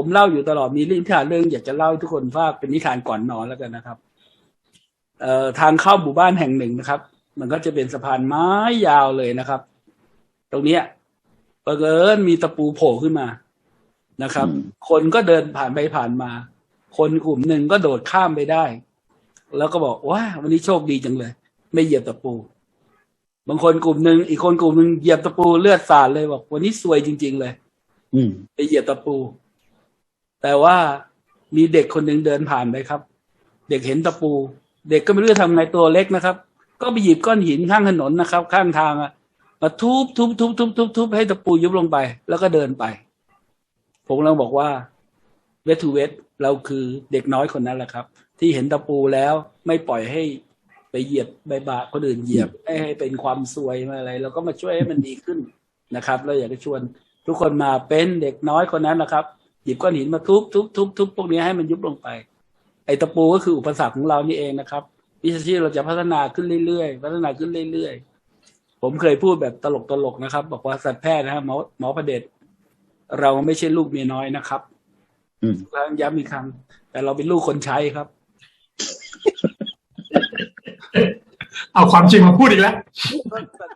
ผมเล่าอยู่ตลอดมีเรื่องนิทานเรื่องอยากจะเล่าให้ทุกคนฟังเป็นนิทานก่อนนอนแล้วกันนะครับ เอ่อทางเข้าหมู่บ้านแห่งหนึ่งนะครับ มันก็จะเป็นสะพานไม้ยาวเลยนะครับ ตรงเนี้ยบังเอิญมีตะปูโผล่ขึ้นมานะครับอืมคนก็เดินผ่านไปผ่านมา คนกลุ่มหนึ่งก็โดดข้ามไปได้ แล้วก็บอกว่าวันนี้โชคดีจังเลย ไม่เหยียบตะปู บางคนกลุ่มหนึ่งอีกคนกลุ่มหนึ่งเหยียบตะปูเลือดสาดเลยบอก วันนี้ซวยจริง ๆ เลย อืมไปเหยียบตะปู แต่ว่ามีเด็กคนหนึ่งเดินผ่านไปครับ เด็กเห็นตะปู เด็กก็ไม่รู้จะทำไงตัวเล็กนะครับ ก็ไปหยิบก้อนหินข้างถนนนะครับ ข้างทางอะมาทุบทุบทุบทุบทุบทุบให้ตะปูยุบลงไป แล้วก็เดินไป ผมกำลังบอกว่าเวทูเวทเราคือเด็กน้อยคนนั้นแหละครับ ที่เห็นตะปูแล้วไม่ปล่อยให้ไปเหยียบใบบาคนอื่นเหยียบให้เป็นความซวยมาอะไรเราก็มาช่วยให้มันดีขึ้นนะครับ เราอยากจะชวนทุกคนมาเป็นเด็กน้อยคนนั้นนะครับ ยิบก้อนหินมาทุบทุบทุบทุบพวกนี้ให้มันยุบลงไป ไอ้ตะปูก็คืออุปสรรคของเรานี่เองนะครับวิชาชีพเราจะพัฒนาขึ้นเรื่อยๆพัฒนาขึ้นเรื่อยๆผมเคยพูดแบบตลกๆนะครับ บอกว่าสัตวแพทย์นะครับหมอหมอประเดชเราไม่ใช่ลูกเมียน้อยนะครับอืมแล้วย้ำอีกครั้งแต่เราเป็นลูกคนใช้ครับ เอาความจริงมาพูดอีกแล้ว